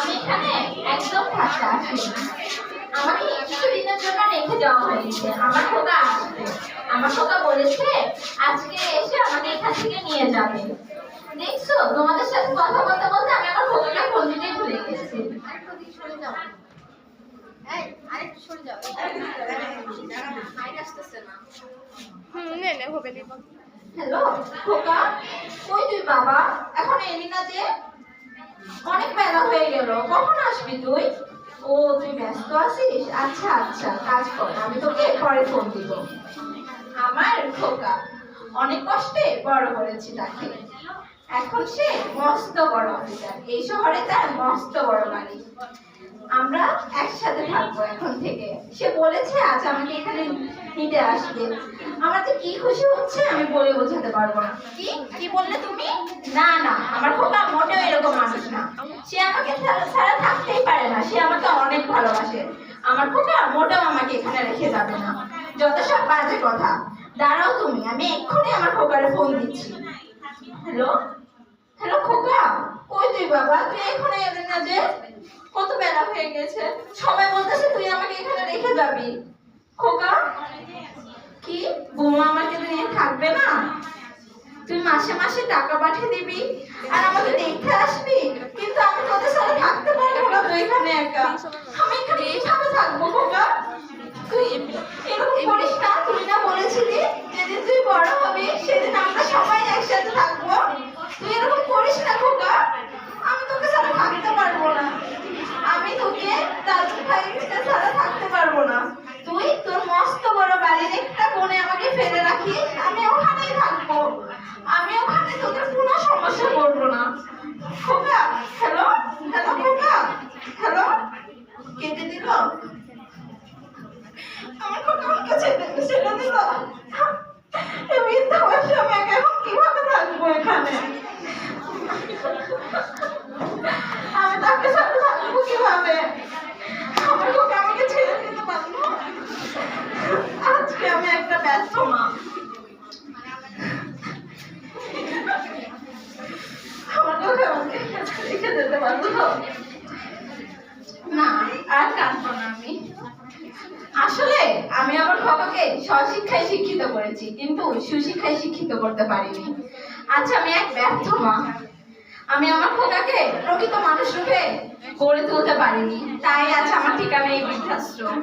আমি এখানে একদম থাকতে আসিনি আমাকে কিছুদিনের জন্য রেখে যাওয়া হয়েছে। আমার খোকা আসবে। আমার খোকা বলেছে আজকে এসে আমাকে এখান থেকে নিয়ে যাবে। দেখছ তোমাদের সাথে কথা বলতে বলতে আমি আমার খোকাকে ফোন দিতে ভুলে গেছি। আরেকটু দিকে সরে যাও। এই আরেকটু সরে যাও মাইক আসতেছে না হুম নে নে হবে নি হ্যালো খোকা? কই তুই বাবা? এখন এলি না যে? অনেক বেলা হয়ে গেল। কখন আসবি তুই? ও, তুই ব্যস্ত আছিস? আচ্ছা আচ্ছা কাজ কর। আমি তোকে পরে ফোন দিব। আমার খোকা। অনেক কষ্টে বড় করেছি তাকে। এখন সে মস্ত বড় অফিসার এই শহরে তার মস্ত বড় বাড়ি আমরা একসাথে থাকব এখন থেকে। সে বলেছে আজ আমাকে এখানে নিতে আসবে। আমার যে কি খুশি হচ্ছে আমি বলে বোঝাতে পারব না। কি? কি বললে তুমি? না না, আমার খোকা মোটেও এরকম আমাকে ছাড়া থাকতেই পারে না। সে আমাকে অনেক ভালোবাসে। আমার খোকা মোটেও আমাকে এখানে রেখে যাবে না। যত সব বাজে কথা। দাঁড়াও তুমি, আমি এক্ষুনি আমার খোকারে ফোন দিচ্ছি। হ্যালো হ্যালো খোকা? কই তুই বাবা? তুই এখানে এলি না যে? কত বেলা হয়ে গেছে। সবাই বলতেছে তুই আমাকে এখানে রেখে যাবি। খোকা? কি? বৌমা আমাকে নিয়ে থাকবে না? তুই মাসে মাসে টাকা পাঠিয়ে দিবি। আর আমাকে দেখতে আসবি। কিন্তু আমি তোদের সাথে থাকতে পারব না তুই এখানে একা। আমি এখানে কীভাবে থাকব খোকা তুই এরকম করিস না। তুই না বলেছিলি যেদিন তুই বড় হবি সেদিন আমরা সবাই একসাথে থাকব। তুই এরকম করিস না খোকা আমি তোকে ছাড়া থাকতে পারব না। আমি তোকে দাদু ভাইয়ের ছাড়া থাকতে পারব না। তুই তোর মস্ত বড় বাড়ির একটা কোণে খোকা হ্যালো হ্যালো খোকা? হ্যালো কেটে দিল? আমার খোকা আমাকে ছেড়ে দিল এই বৃদ্ধ বয়সে আমি একা এখন কীভাবে থাকব এখানে আমি তাকে সাথে থাকব কীভাবে আমার খোকা আমাকে ছেড়ে দিতে পারল আজকে আমি একটা ব্যস্ত মা আমার খোকা আমাকে না, আর কাঁদবো আমি। আসলে আমি আমার খোকাকে স্বশিক্ষায় শিক্ষিত করেছি, কিন্তু সুশিক্ষায় শিক্ষিত করতে পারিনি। আচ্ছা আমি এক ব্যর্থ মা। আমি আমার খোকাকে প্রকৃত মানুষ রূপে গড়ে তুলতে পারিনি। তাই আজ আমার ঠিকানা এই বৃদ্ধাশ্রম।